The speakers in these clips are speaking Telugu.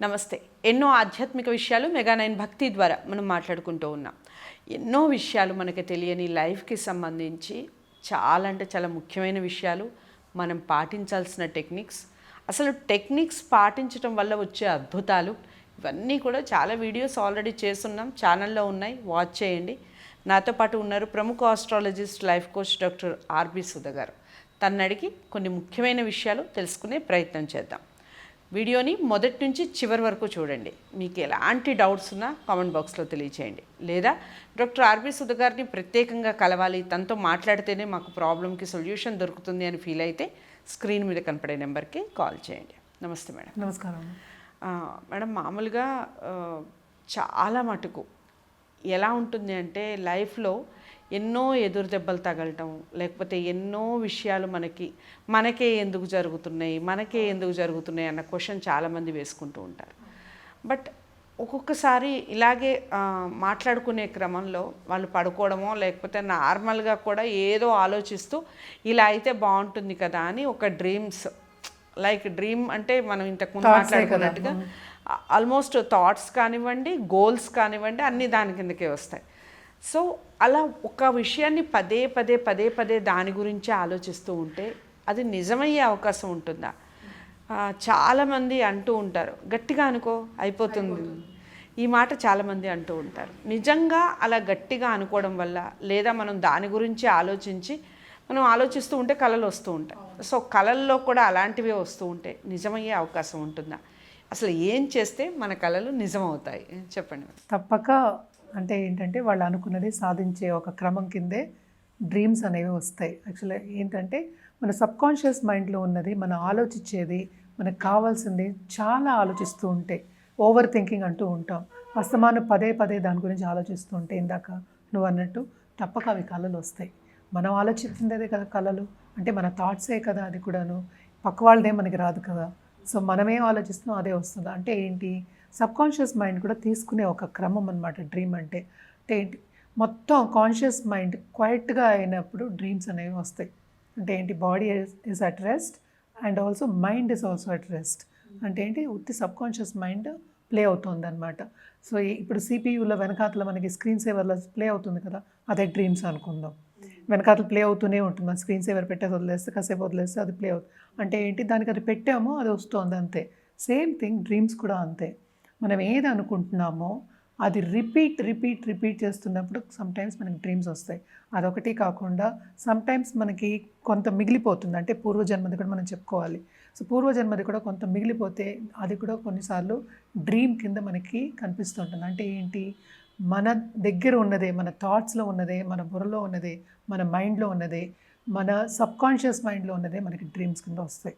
నమస్తే. ఎన్నో ఆధ్యాత్మిక విషయాలు మెగా నైన్ భక్తి ద్వారా మనం మాట్లాడుకుంటూ ఉన్నాం. ఎన్నో విషయాలు మనకి తెలియని లైఫ్కి సంబంధించి చాలా అంటే చాలా ముఖ్యమైన విషయాలు. మనం పాటించాల్సిన టెక్నిక్స్. అసలు టెక్నిక్స్ పాటించడం వల్ల వచ్చే అద్భుతాలు ఇవన్నీ కూడా చాలా వీడియోస్ ఆల్రెడీ చేస్తున్నాం. ఛానల్లో ఉన్నాయి. వాచ్ చేయండి. నాతో పాటు ఉన్నారు ప్రముఖ astrologist life coach doctor R B Sudha garu తనని కొన్ని ముఖ్యమైన విషయాలు తెలుసుకునే ప్రయత్నం చేద్దాం. వీడియోని మొదటి నుంచి చివరి వరకు చూడండి. మీకు ఎలాంటి డౌట్స్ ఉన్నా కామెంట్ బాక్స్లో తెలియచేయండి. లేదా డాక్టర్ ఆర్బి సుధ గారిని ప్రత్యేకంగా కలవాలి తనతో మాట్లాడితేనే మాకు ప్రాబ్లంకి సొల్యూషన్ దొరుకుతుంది అని ఫీల్ అయితే స్క్రీన్ మీద కనపడే నెంబర్కి కాల్ చేయండి. నమస్తే మేడం. నమస్కారం. మేడం మామూలుగా చాలా మటుకు ఎలా ఉంటుంది అంటే లైఫ్లో ఎన్నో ఎదురు దెబ్బలు తగలటం లేకపోతే ఎన్నో విషయాలు మనకి మనకే ఎందుకు జరుగుతున్నాయి మనకే ఎందుకు జరుగుతున్నాయి అన్న క్వశ్చన్ చాలామంది వేసుకుంటూ ఉంటారు బట్ ఒక్కొక్కసారి ఇలాగే మాట్లాడుకునే క్రమంలో వాళ్ళు పడుకోవడమో లేకపోతే నార్మల్గా కూడా ఏదో ఆలోచిస్తూ ఇలా అయితే బాగుంటుంది కదా అని ఒక డ్రీమ్స్ లైక్ డ్రీమ్ అంటే మనం కదా. మాట్లాడుకున్నట్టుగా ఆల్మోస్ట్ థాట్స్ కానివ్వండి గోల్స్ కానివ్వండి అన్నీ దాని కిందకే వస్తాయి సో అలా ఒక విషయాన్ని పదే పదే పదే పదే దాని గురించి ఆలోచిస్తూ ఉంటే అది నిజమయ్యే అవకాశం ఉంటుందా? చాలామంది అంటూ ఉంటారు గట్టిగా అనుకో అయిపోతుంది. ఈ మాట చాలామంది అంటూ ఉంటారు. నిజంగా అలా గట్టిగా అనుకోవడం వల్ల లేదా మనం దాని గురించి ఆలోచించి మనం ఆలోచిస్తూ ఉంటే కళలు వస్తూ ఉంటాయి. సో కళల్లో కూడా అలాంటివే వస్తూ ఉంటే నిజమయ్యే అవకాశం ఉంటుందా? అసలు ఏం చేస్తే మన కళలు నిజమవుతాయి? చెప్పండి. తప్పక అంటే ఏంటంటే వాళ్ళు అనుకున్నది సాధించే ఒక క్రమం కిందే డ్రీమ్స్ అనేవి వస్తాయి. యాక్చువల్లీ ఏంటంటే మన సబ్కాన్షియస్ మైండ్లో ఉన్నది మనం ఆలోచించేది మనకు కావాల్సింది చాలా ఆలోచిస్తూ ఉంటే ఓవర్ థింకింగ్ అంటూ ఉంటాం. అస్తమానం పదే పదే దాని గురించి ఆలోచిస్తూ ఉంటే ఇందాక నువ్వు అన్నట్టు తప్పక అవి కళలు వస్తాయి. మనం ఆలోచిస్తుందేదే కదా కళలు. అంటే మన థాట్సే కదా అది కూడాను. పక్క వాళ్ళదే మనకి రాదు కదా. సో మనమేం ఆలోచిస్తున్నాం అదే వస్తుంది. అంటే ఏంటి? సబ్కాన్షియస్ మైండ్ కూడా తీసుకునే ఒక క్రమం అనమాట డ్రీమ్ అంటే. అంటే ఏంటి? మొత్తం కాన్షియస్ మైండ్ క్వైట్గా అయినప్పుడు డ్రీమ్స్ అనేవి వస్తాయి. అంటే ఏంటి? Body is at rest and also mind is also at rest. అంటే ఏంటి? ఉత్తి సబ్కాన్షియస్ మైండ్ ప్లే అవుతుంది అనమాట సో ఇప్పుడు సిపియూలో వెనకాతల మనకి స్క్రీన్ సేవర్లో ప్లే అవుతుంది కదా అదే డ్రీమ్స్ అనుకుందాం. వెనకాతల ప్లే అవుతూనే ఉంటుంది. మన స్క్రీన్ సేవర్ పెట్టేసి వదిలేస్తే కాసేపు వదిలేస్తే అది ప్లే అవుతుంది. అంటే ఏంటి? దానికి అది పెట్టామో అది వస్తుంది అంతే. సేమ్ థింగ్ డ్రీమ్స్ కూడా అంతే. మనం ఏది అనుకుంటున్నామో అది రిపీట్ రిపీట్ రిపీట్ చేస్తున్నప్పుడు సమ్టైమ్స్ మనకి డ్రీమ్స్ వస్తాయి. అదొకటి కాకుండా సమ్టైమ్స్ మనకి కొంత మిగిలిపోతుంది. అంటే పూర్వజన్మది కూడా మనం చెప్పుకోవాలి. సో పూర్వజన్మది కూడా కొంత మిగిలిపోతే అది కూడా కొన్నిసార్లు డ్రీమ్ కింద మనకి కనిపిస్తుంటుంది. అంటే ఏంటి? మన దగ్గర ఉన్నదే మన థాట్స్లో ఉన్నదే మన బుర్రలో ఉన్నదే మన మైండ్లో ఉన్నదే మన సబ్కాన్షియస్ మైండ్లో ఉన్నదే మనకి డ్రీమ్స్ కింద వస్తాయి.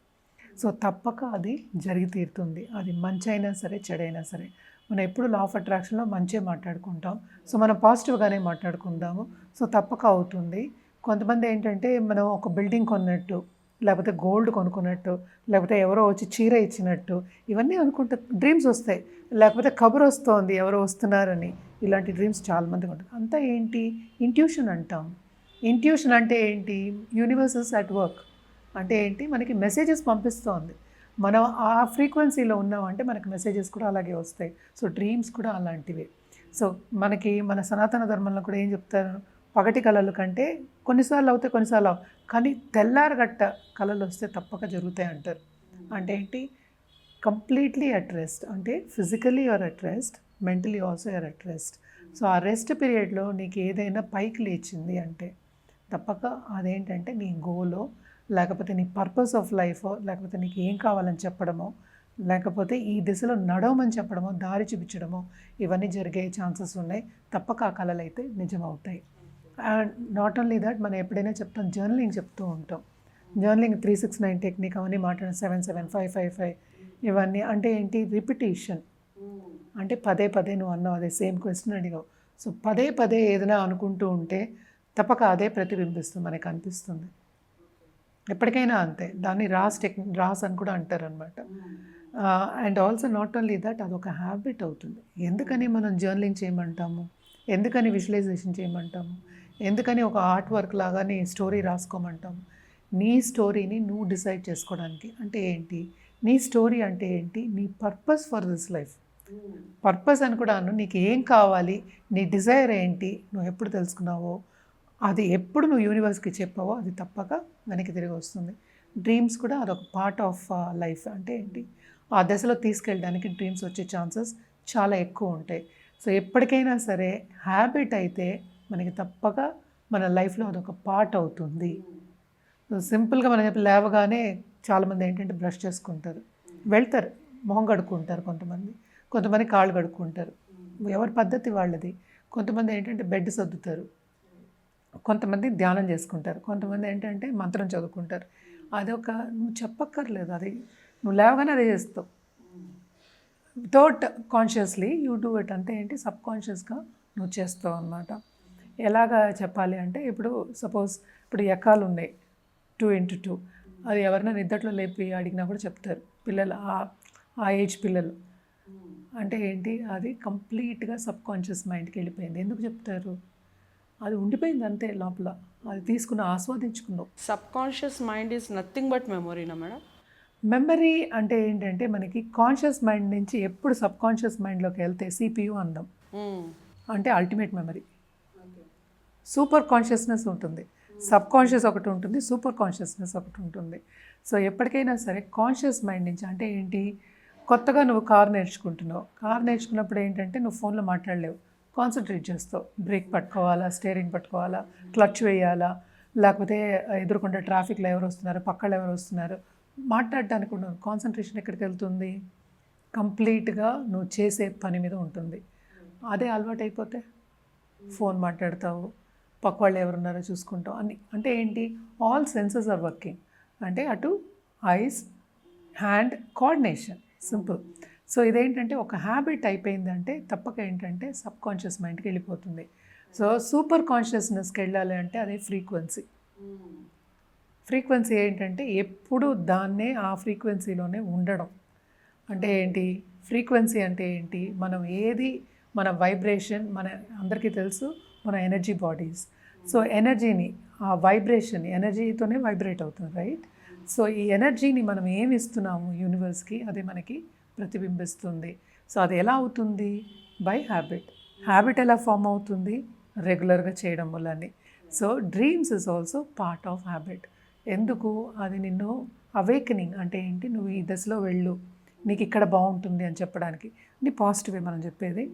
సో తప్పక అది జరిగి తీరుతుంది. అది మంచి అయినా సరే చెడైనా సరే. మనం ఎప్పుడు లా ఆఫ్ అట్రాక్షన్లో మంచిగా మాట్లాడుకుంటాం. సో మనం పాజిటివ్గానే మాట్లాడుకుందాము. సో తప్పక అవుతుంది. కొంతమంది ఏంటంటే మనం ఒక బిల్డింగ్ కొన్నట్టు లేకపోతే గోల్డ్ కొనుక్కున్నట్టు లేకపోతే ఎవరో వచ్చి చీర ఇచ్చినట్టు ఇవన్నీ అనుకుంటా డ్రీమ్స్ వస్తాయి. లేకపోతే కబురు వస్తోంది ఎవరో వస్తున్నారని. ఇలాంటి డ్రీమ్స్ చాలామందికి ఉంటుంది అంతా ఏంటి? ఇంట్యూషన్ అంటాం. ఇంట్యూషన్ అంటే ఏంటి? యూనివర్సెస్ అట్ వర్క్ అంటే ఏంటి? మనకి మెసేజెస్ పంపిస్తోంది. మనం ఆ ఫ్రీక్వెన్సీలో ఉన్నామంటే మనకి మెసేజెస్ కూడా అలాగే వస్తాయి. సో డ్రీమ్స్ కూడా అలాంటివే. సో మనకి మన సనాతన ధర్మంలో కూడా ఏం చెప్తారు? పగటి కళలు కంటే కొన్నిసార్లు అవుతాయి కొన్నిసార్లు కానీ తెల్లారగట్ట కళలు వస్తే తప్పక జరుగుతాయి అంటారు. అంటే ఏంటి? కంప్లీట్లీ అట్ రెస్ట్ అంటే physically are at rest mentally also are at rest so ఆ రెస్ట్ పీరియడ్లో నీకు ఏదైనా పైకి లేచింది అంటే తప్పక అదేంటంటే నీ గోలో లేకపోతే నీ పర్పస్ ఆఫ్ లైఫ్ లేకపోతే నీకు ఏం కావాలని చెప్పడమో లేకపోతే ఈ దిశలో నడవమని చెప్పడమో దారి చూపించడమో ఇవన్నీ జరిగే ఛాన్సెస్ ఉన్నాయి. తప్పక ఆ కళలు అయితే నిజమవుతాయి. అండ్ నాట్ ఓన్లీ దట్ మనం ఎప్పుడైనా చెప్తాం జర్నలింగ్ చెప్తూ ఉంటాం. Journaling three six nine technique అవన్నీ మాట్లాడిన seven seven five five five ఇవన్నీ అంటే ఏంటి? రిపిటేషన్ అంటే పదే పదే నువ్వు అన్నావు అదే సేమ్ క్వశ్చన్ అడిగావు. సో పదే పదే ఏదైనా అనుకుంటూ ఉంటే తప్పక అదే ప్రతిబింబిస్తుంది మనకు అనిపిస్తుంది. ఎప్పటికైనా అంతే. దాన్ని రాస్ టెక్ రాస్ అని కూడా అంటారు అనమాట and also not only that అదొక హ్యాబిట్ అవుతుంది. ఎందుకని మనం జర్నలింగ్ చేయమంటాము? ఎందుకని విజువలైజేషన్ చేయమంటాము? ఎందుకని ఒక ఆర్ట్ వర్క్ లాగా నీ స్టోరీ రాసుకోమంటాము? నీ స్టోరీని నువ్వు డిసైడ్ చేసుకోవడానికి అంటే ఏంటి? నీ స్టోరీ అంటే ఏంటి? నీ purpose for this life. Purpose అని కూడా అను నీకు ఏం కావాలి? నీ డిజైర్ ఏంటి? నువ్వు ఎప్పుడు తెలుసుకున్నావో? అది ఎప్పుడు నువ్వు యూనివర్స్కి చెప్పావో అది తప్పక వెనక్కి తిరిగి వస్తుంది. డ్రీమ్స్ కూడా అదొక పార్ట్ ఆఫ్ లైఫ్ అంటే ఏంటి? ఆ దశలో తీసుకెళ్ళడానికి డ్రీమ్స్ వచ్చే ఛాన్సెస్ చాలా ఎక్కువ ఉంటాయి. సో ఎప్పటికైనా సరే హ్యాబిట్ అయితే మనకి తప్పక మన లైఫ్లో అదొక పార్ట్ అవుతుంది. సింపుల్గా మనం చెప్పి లేవగానే చాలామంది ఏంటంటే బ్రష్ చేసుకుంటారు. వెళ్తారు మొహం కడుక్కుంటారు కొంతమంది. కొంతమంది కాళ్ళు కడుక్కుంటారు. ఎవరి పద్ధతి వాళ్ళది? కొంతమంది ఏంటంటే బెడ్ సర్దుతారు. కొంతమంది ధ్యానం చేసుకుంటారు. కొంతమంది ఏంటంటే మంత్రం చదువుకుంటారు. అది ఒక నువ్వు చెప్పక్కర్లేదు. అది నువ్వు లేవగానే అదే చేస్తావు. Without consciously you do it అంటే ఏంటి? సబ్ కాన్షియస్గా నువ్వు చేస్తావు అనమాట ఎలాగా చెప్పాలి అంటే ఇప్పుడు సపోజ్ ఇప్పుడు ఎకాలు ఉన్నాయి. టూ ఇంటూ టూ అది ఎవరైనా నిద్దట్లో లేపి అడిగినా కూడా చెప్తారు. పిల్లలు ఆ- ఆ ఏజ్ పిల్లలు. అంటే ఏంటి? అది కంప్లీట్గా సబ్ కాన్షియస్ మైండ్కి వెళ్ళిపోయింది. ఎందుకు చెప్తారు? అది ఉండిపోయింది అంతే లోపల. అది తీసుకుని ఆస్వాదించుకున్నావు subconscious mind is nothing but మెమొరీనా madam? Memory అంటే ఏంటంటే మనకి కాన్షియస్ మైండ్ నుంచి ఎప్పుడు సబ్ కాన్షియస్ మైండ్లోకి వెళ్తే సిపియు అందాం. అంటే అల్టిమేట్ మెమరీ సూపర్ కాన్షియస్నెస్ ఉంటుంది. సబ్ కాన్షియస్ ఒకటి ఉంటుంది సూపర్ కాన్షియస్నెస్ ఒకటి ఉంటుంది. సో ఎప్పటికైనా సరే కాన్షియస్ మైండ్ నుంచి అంటే ఏంటి? కొత్తగా నువ్వు కార్ నేర్చుకుంటున్నావు. కార్ నేర్చుకున్నప్పుడు ఏంటంటే నువ్వు ఫోన్లో మాట్లాడలేవు. కాన్సన్ట్రేట్ చేస్తావు. బ్రేక్ పట్టుకోవాలా స్టేరింగ్ పట్టుకోవాలా క్లచ్ వేయాలా లేకపోతే ఎదుర్కొంటే ట్రాఫిక్లో ఎవరు వస్తున్నారు పక్కన ఎవరు వస్తున్నారు. మాట్లాడడానికి కూడా కాన్సన్ట్రేషన్ ఎక్కడికి వెళ్తుంది? కంప్లీట్గా నువ్వు చేసే పని మీద ఉంటుంది. అదే అలవాటు అయిపోతే ఫోన్ మాట్లాడతావు. పక్క వాళ్ళు ఎవరున్నారో చూసుకుంటావు. అన్ని అంటే ఏంటి? ఆల్ సెన్సెస్ ఆర్ వర్కింగ్ అంటే అటు eyes hand coordination simple so ఇదేంటంటే ఒక హ్యాబిట్ అయిపోయిందంటే తప్పక ఏంటంటే సబ్ కాన్షియస్ మైండ్కి వెళ్ళిపోతుంది. సో సూపర్ కాన్షియస్నెస్కి వెళ్ళాలి అంటే అదే ఫ్రీక్వెన్సీ. ఫ్రీక్వెన్సీ ఏంటంటే ఎప్పుడు దాన్నే ఆ ఫ్రీక్వెన్సీలోనే ఉండడం. అంటే ఏంటి? ఫ్రీక్వెన్సీ అంటే ఏంటి? మనం ఏది? మన వైబ్రేషన్ మన అందరికీ తెలుసు మన ఎనర్జీ బాడీస్. సో ఎనర్జీని ఆ వైబ్రేషన్ ఎనర్జీతోనే వైబ్రేట్ అవుతుంది రైట్? సో ఈ ఎనర్జీని మనం ఏమి ఇస్తున్నాము యూనివర్స్కి? అది మనకి ప్రతిబింబిస్తుంది. సో అది ఎలా అవుతుంది? బై హ్యాబిట్ హ్యాబిట్ ఎలా ఫామ్ అవుతుంది? రెగ్యులర్గా చేయడం వల్లనే. So dreams is also part of habit ఎందుకు? అది నిన్ను అవేకనింగ్ అంటే ఏంటి? నువ్వు ఈ దశలో వెళ్ళు. నీకు ఇక్కడ బాగుంటుంది అని చెప్పడానికి. నీ పాజిటివే మనం చెప్పేది.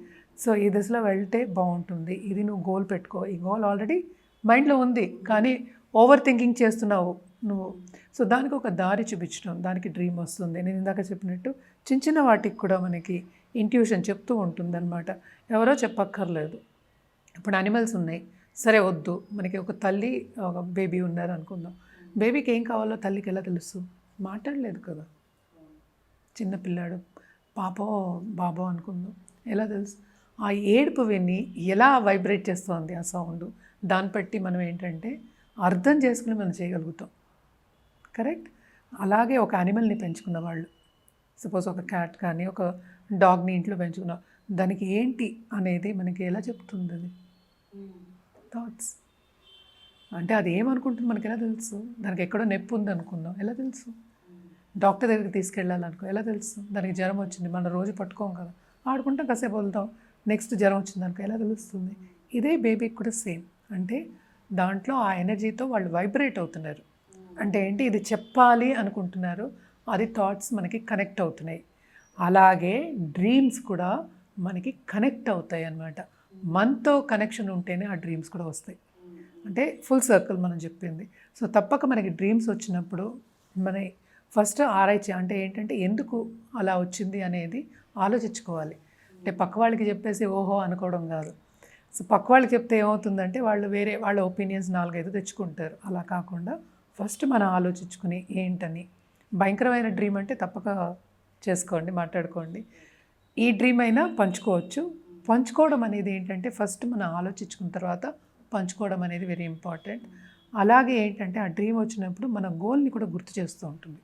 సో ఈ దశలో వెళ్తే బాగుంటుంది. ఇది నువ్వు గోల్ పెట్టుకో. ఈ గోల్ ఆల్రెడీ మైండ్లో ఉంది. కానీ ఓవర్ థింకింగ్ చేస్తున్నావు. నువ్వు. సో దానికి ఒక దారి చూపించడం దానికి డ్రీమ్ వస్తుంది. నేను ఇందాక చెప్పినట్టు చిన్న చిన్న వాటికి కూడా మనకి ఇంట్యూషన్ చెప్తూ ఉంటుందన్నమాట. ఎవరో చెప్పక్కర్లేదు. ఇప్పుడు అనిమల్స్ ఉన్నాయి. సరే వద్దు. మనకి ఒక తల్లి ఒక బేబీ ఉన్నారు అనుకుందాం బేబీకి ఏం కావాలో తల్లికి ఎలా తెలుసు? మాట్లాడలేదు కదా. చిన్న పిల్లాడు. పాపో బాబో అనుకుందాం. ఎలా తెలుసు? ఆ ఏడుపు విని ఎలా వైబ్రేట్ చేస్తుంది ఆ సౌండ్ దాన్ని బట్టి మనం ఏంటంటే అర్థం చేసుకుని మనం చేయగలుగుతాం. కరెక్ట్? అలాగే ఒక యానిమల్ని పెంచుకున్న వాళ్ళు సపోజ్ ఒక క్యాట్ కానీ ఒక డాగ్ని ఇంట్లో పెంచుకున్న దానికి ఏంటి అనేది మనకి ఎలా చెప్తుంది అది? థాట్స్ అంటే అది ఏమనుకుంటుంది మనకి ఎలా తెలుసు? దానికి ఎక్కడో నొప్పి ఉంది అనుకుందాం. ఎలా తెలుసు? డాక్టర్ దగ్గరికి తీసుకెళ్ళాలనుకో ఎలా తెలుసు? దానికి జ్వరం వచ్చింది మనం రోజు పట్టుకోం కదా. ఆడుకుంటాం కాసేపు వెళ్తాం నెక్స్ట్ జ్వరం వచ్చింది అనుకో ఎలా తెలుస్తుంది? ఇదే బేబీకి కూడా సేమ్. అంటే దాంట్లో ఆ ఎనర్జీతో వాళ్ళు వైబ్రేట్ అవుతున్నారు. అంటే ఏంటి? ఇది చెప్పాలి అనుకుంటున్నారు. అది థాట్స్ మనకి కనెక్ట్ అవుతున్నాయి. అలాగే డ్రీమ్స్ కూడా మనకి కనెక్ట్ అవుతాయి అన్నమాట. మనతో కనెక్షన్ ఉంటేనే ఆ డ్రీమ్స్ కూడా వస్తాయి. అంటే ఫుల్ సర్కిల్ మనం చెప్పింది. సో తప్పక మనకి డ్రీమ్స్ వచ్చినప్పుడు మన ఫస్ట్ ఆరాయించి అంటే ఏంటంటే ఎందుకు అలా వచ్చింది అనేది ఆలోచించుకోవాలి. అంటే పక్క వాళ్ళకి చెప్పేసి ఓహో అనుకోవడం కాదు. సో పక్క వాళ్ళకి చెప్తే ఏమవుతుందంటే వాళ్ళు వేరే వాళ్ళ ఒపీనియన్స్ నాలుగైదు తెచ్చుకుంటారు. అలా కాకుండా ఫస్ట్ మనం ఆలోచించుకుని ఏంటని. భయంకరమైన డ్రీమ్ అంటే తప్పక చేసుకోండి మాట్లాడుకోండి. ఈ డ్రీమ్ అయినా పంచుకోవచ్చు. పంచుకోవడం అనేది ఏంటంటే ఫస్ట్ మనం ఆలోచించుకున్న తర్వాత పంచుకోవడం అనేది వెరీ ఇంపార్టెంట్ అలాగే ఏంటంటే ఆ డ్రీమ్ వచ్చినప్పుడు మన గోల్ని కూడా గుర్తు చేస్తూ ఉంటుంది.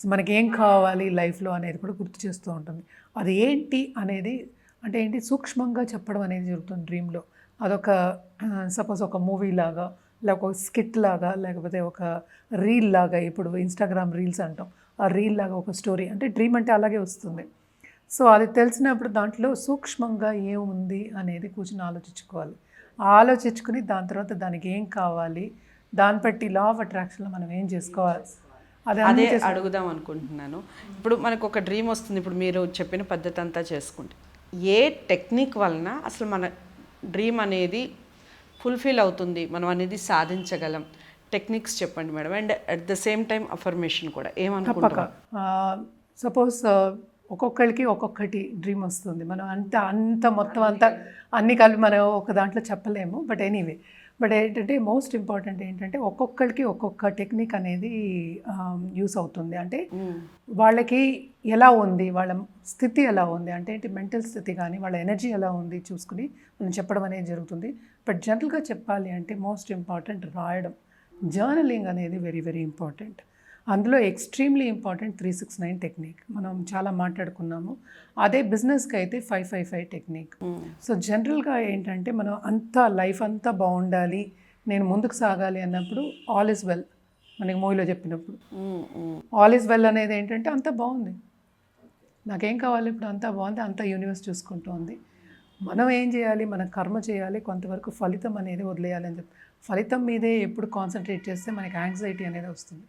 సో మనకి ఏం కావాలి లైఫ్లో అనేది కూడా గుర్తు చేస్తూ ఉంటుంది. అది ఏంటి అనేది అంటే ఏంటి సూక్ష్మంగా చెప్పడం అనేది జరుగుతుంది డ్రీమ్లో అదొక సపోజ్ ఒక మూవీ లాగా లేకపోతే ఒక స్కిట్ లాగా లేకపోతే ఒక రీల్ లాగా ఇప్పుడు ఇన్స్టాగ్రామ్ రీల్స్ అంటాం. రీల్ లాగా ఒక స్టోరీ అంటే డ్రీమ్ అంటే అలాగే వస్తుంది. సో అది తెలిసినప్పుడు దాంట్లో సూక్ష్మంగా ఏముంది అనేది కూర్చొని ఆలోచించుకోవాలి. ఆలోచించుకుని దాని తర్వాత దానికి ఏం కావాలి దాన్ని బట్టి లా ఆఫ్ అట్రాక్షన్లో మనం ఏం చేసుకోవాలి? అది అదే అడుగుదాం అనుకుంటున్నాను. ఇప్పుడు మనకు ఒక డ్రీమ్ వస్తుంది. ఇప్పుడు మీరు చెప్పిన పద్ధతి అంతా చేసుకుంటే. ఏ టెక్నిక్ వలన అసలు మన డ్రీమ్ అనేది ఫుల్ఫిల్ అవుతుంది. మనం అనేది సాధించగలం. టెక్నిక్స్ చెప్పండి madam. And at the same time affirmation కూడా. తప్పక. సపోజ్ ఒక్కొక్కరికి ఒక్కొక్కటి డ్రీమ్ వస్తుంది. మనం అంత అంత మొత్తం అంతా అన్ని కలిపి మనం ఒక దాంట్లో చెప్పలేము. బట్ ఎనీవే బట్ ఏంటంటే మోస్ట్ ఇంపార్టెంట్ ఏంటంటే ఒక్కొక్కరికి ఒక్కొక్క టెక్నిక్ అనేది యూస్ అవుతుంది. అంటే వాళ్ళకి ఎలా ఉంది వాళ్ళ స్థితి ఎలా ఉంది అంటే ఏంటి మెంటల్ స్థితి కానీ వాళ్ళ ఎనర్జీ ఎలా ఉంది చూసుకుని మనం చెప్పడం అనేది జరుగుతుంది. బట్ జనరల్గా చెప్పాలి అంటే మోస్ట్ ఇంపార్టెంట్ రాయడం జర్నలింగ్ అనేది వెరీ వెరీ ఇంపార్టెంట్. అందులో extremely important three six nine technique మనం చాలా మాట్లాడుకున్నాము. అదే బిజినెస్కి అయితే five five five technique so జనరల్గా ఏంటంటే మనం అంతా లైఫ్ అంతా బాగుండాలి నేను ముందుకు సాగాలి అన్నప్పుడు ఆల్ ఇస్ వెల్ మనకి మూవీలో చెప్పినప్పుడు. ఆల్ ఈజ్ వెల్ అనేది ఏంటంటే అంతా బాగుంది. నాకేం కావాలి ఇప్పుడు అంతా బాగుంది అంతా యూనివర్స్ చూసుకుంటోంది. మనం ఏం చేయాలి మన కర్మ చేయాలి కొంతవరకు ఫలితం అనేది వదిలేయాలి అని చెప్పి. ఫలితం మీదే ఎప్పుడు కాన్సన్ట్రేట్ చేస్తే మనకి యాంగ్జైటీ అనేది వస్తుంది.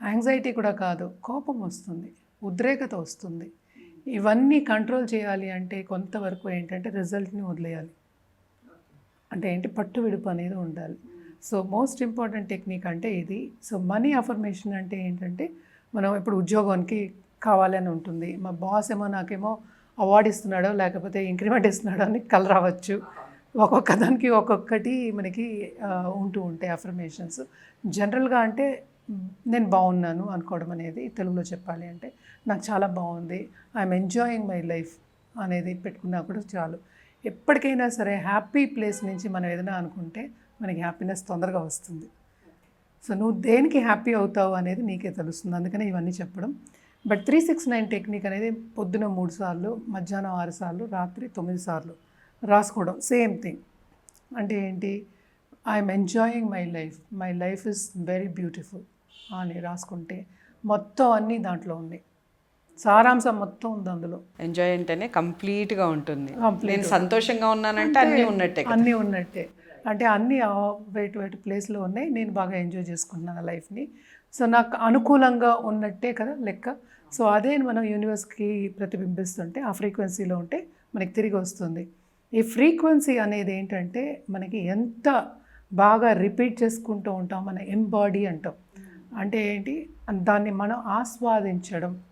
యాంగ్జైటీ కూడా కాదు కోపం వస్తుంది ఉద్రేకత వస్తుంది. ఇవన్నీ కంట్రోల్ చేయాలి అంటే కొంతవరకు ఏంటంటే రిజల్ట్ని వదిలేయాలి. అంటే ఏంటి? పట్టు విడుపు అనేది ఉండాలి. సో మోస్ట్ ఇంపార్టెంట్ టెక్నిక్ అంటే ఇది. సో మనీ అఫర్మేషన్ అంటే ఏంటంటే మనం ఇప్పుడు ఉద్యోగానికి కావాలని ఉంటుంది. మా బాస్ ఏమో నాకేమో అవార్డ్ ఇస్తున్నాడో లేకపోతే ఇంక్రిమెంట్ ఇస్తున్నాడో అని కల రావచ్చు. ఒక్కొక్క దానికి ఒక్కొక్కటి మనకి ఉంటూ ఉంటాయి అఫర్మేషన్స్ జనరల్గా అంటే నేను బాగున్నాను అనుకోవడం అనేది తెలుగులో చెప్పాలి అంటే నాకు చాలా బాగుంది. ఐఎమ్ ఎంజాయింగ్ మై లైఫ్ అనేది పెట్టుకున్నా కూడా చాలు. ఎప్పటికైనా సరే హ్యాపీ ప్లేస్ నుంచి మనం ఏదైనా అనుకుంటే మనకి హ్యాపీనెస్ తొందరగా వస్తుంది. సో నువ్వు దేనికి హ్యాపీ అవుతావు అనేది నీకే తెలుస్తుంది. అందుకనే ఇవన్నీ చెప్పడం. But three six nine technique అనేది పొద్దున మూడు సార్లు మధ్యాహ్నం ఆరు సార్లు రాత్రి తొమ్మిది సార్లు రాసుకోవడం. సేమ్ థింగ్ అంటే ఏంటి? I'm enjoying my life my life is very beautiful అని రాసుకుంటే మొత్తం అన్నీ దాంట్లో ఉన్నాయి సారాంశం మొత్తం ఉంది అందులో. ఎంజాయ్ అంటేనే కంప్లీట్గా ఉంటుంది. నేను సంతోషంగా ఉన్నానంటే అన్నీ ఉన్నట్టే. అన్నీ ఉన్నట్టే. అంటే అన్నీ వెయిట్ వెయిట్ ప్లేస్లో ఉన్నాయి. నేను బాగా ఎంజాయ్ చేసుకుంటున్నాను లైఫ్ని. సో నాకు అనుకూలంగా ఉన్నట్టే కదా లెక్క. సో అదే మనం యూనివర్స్కి ప్రతిబింబిస్తుంటే ఆ ఫ్రీక్వెన్సీలో ఉంటే మనకి తిరిగి వస్తుంది. ఈ ఫ్రీక్వెన్సీ అనేది ఏంటంటే మనకి ఎంత బాగా రిపీట్ చేసుకుంటూ ఉంటాం మన ఎంబాడీ అంటాం. అంటే ఏంటి? దాన్ని మనం ఆస్వాదించడం.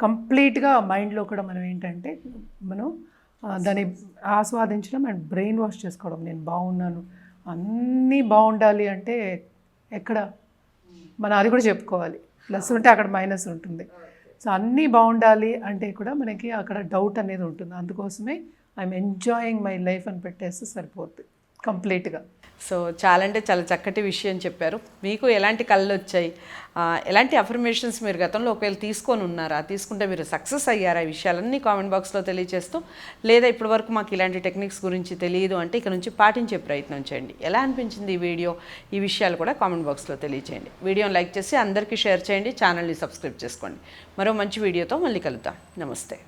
కంప్లీట్గా మైండ్లో కూడా మనం ఏంటంటే మనం దాన్ని ఆస్వాదించడం అండ్ బ్రెయిన్ వాష్ చేసుకోవడం. నేను బాగున్నాను. అన్నీ బాగుండాలి అంటే ఎక్కడ? మనం అది కూడా చెప్పుకోవాలి. ప్లస్ ఉంటే అక్కడ మైనస్ ఉంటుంది. సో అన్నీ బాగుండాలి అంటే కూడా మనకి అక్కడ డౌట్ అనేది ఉంటుంది. అందుకోసమే ఐఎమ్ ఎంజాయింగ్ మై లైఫ్ అని పెట్టేస్తే సరిపోతుంది కంప్లీట్గా. సో చాలా అంటే చాలా చక్కటి విషయం చెప్పారు. మీకు ఎలాంటి కళ్ళు వచ్చాయి? ఎలాంటి అఫర్మేషన్స్ మీరు గతంలో ఒకవేళ తీసుకొని ఉన్నారా? తీసుకుంటే మీరు సక్సెస్ అయ్యారా? ఈ విషయాలన్నీ కామెంట్ బాక్స్లో తెలియజేస్తూ లేదా ఇప్పటి వరకు మాకు ఇలాంటి టెక్నిక్స్ గురించి తెలియదు అంటే ఇక నుంచి పాటించే ప్రయత్నం చేయండి. ఎలా అనిపించింది ఈ వీడియో? ఈ విషయాలు కూడా కామెంట్ బాక్స్లో తెలియచేయండి. వీడియోని లైక్ చేసి అందరికీ షేర్ చేయండి. ఛానల్ని సబ్స్క్రైబ్ చేసుకోండి. మరో మంచి వీడియోతో మళ్ళీ కలుద్దాం. నమస్తే.